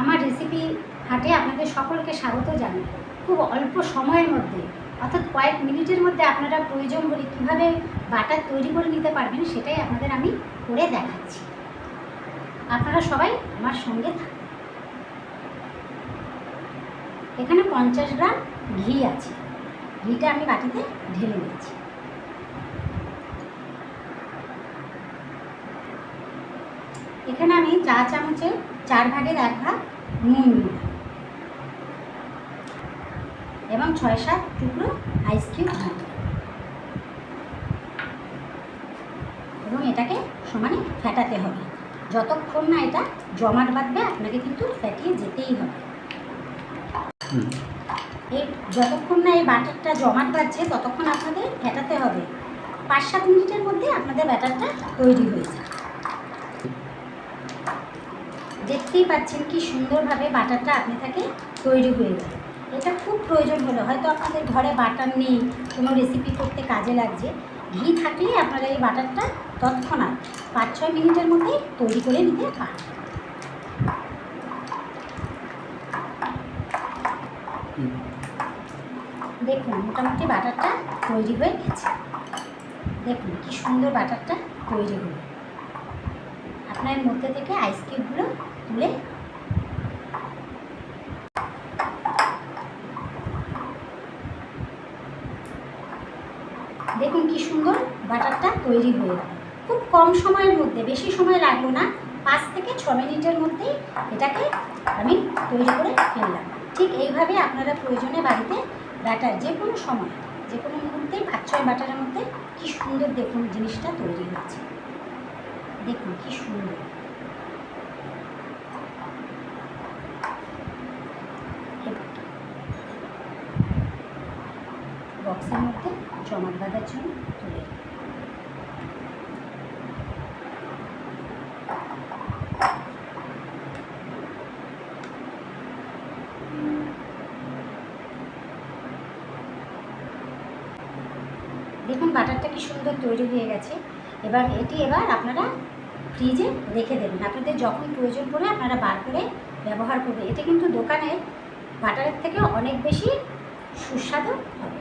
আমার রেসিপি হাটে আপনাদের সকলকে স্বাগত জানাই। খুব অল্প সময়ের মধ্যে, অর্থাৎ কয়েক মিনিটের মধ্যে আপনারা প্রয়োজন বলে কীভাবে বাটার তৈরি করে নিতে পারবেন সেটাই আপনাদের আমি করে দেখাচ্ছি। আপনারা সবাই আমার সঙ্গে থাকুন। এখানে পঞ্চাশ গ্রাম ঘি আছে। ঘিটা আমি বাটিতে ঢেলে নিচ্ছি এখানে আমি চা চামচের চার ভাগের এক ভাগ নুন এবং ছয় সাত টুকরো আইস কিউব এবং এটাকে সমানে ফেটাতে হবে। যতক্ষণ না এটা জমাট বাঁধবে আপনাকে কিন্তু ফেটিয়ে যেতেই হবে। এই যতক্ষণ না এই বাটারটা জমাট বাঁধছে ততক্ষণ আপনাদের ফেটাতে হবে। পাঁচ সাত মিনিটের মধ্যে আপনাদের ব্যাটারটা তৈরি হয়ে যায় দেখতেই পাচ্ছেন কি সুন্দরভাবে বাটারটা আপনি থেকে তৈরি হয়ে গেল। এটা খুব প্রয়োজন হলো। হয়তো আপনাদের ঘরে বাটার নেই, কোনো রেসিপি করতে কাজে লাগছে। ঘি থাকলে আপনারা এই বাটারটা তৎক্ষণাৎ পাঁচ ছয় মিনিটের মধ্যে তৈরি করে নিতে পারেন। দেখুন, মোটামুটি বাটারটা তৈরি হয়ে গেছে। দেখুন কি সুন্দর বাটারটা তৈরি হলো। আপনার মধ্যে থেকে আইস কিউবগুলো তুলে দেখুন কি সুন্দর বাটারটা তৈরি হয়ে গেল। খুব কম সময়ের মধ্যে, বেশি সময় লাগল না, পাঁচ থেকে ছ মিনিটের মধ্যেই এটাকে আমি তৈরি করে ফেললাম। ঠিক এইভাবে আপনারা প্রয়োজনে বাড়িতে ব্যাটার যে কোনো সময় যে কোনো মুহূর্তেই পাঁচ ছয় বাটারের মধ্যে কি সুন্দর দেখুন জিনিসটা তৈরি হচ্ছে দেখুন কি সুন্দর। বক্সের মধ্যে জমাট বাঁধার জন্য তুলে দেখুন বাটারটা কি সুন্দর তৈরি হয়ে গেছে। এবার এটি এবার আপনারা ফ্রিজে রেখে দেবেন। আপনাদের যখন প্রয়োজন পড়ে আপনারা বার করে ব্যবহার করবেন। এটা কিন্তু দোকানে বাটারের থেকে অনেক বেশি সুস্বাদু হবে।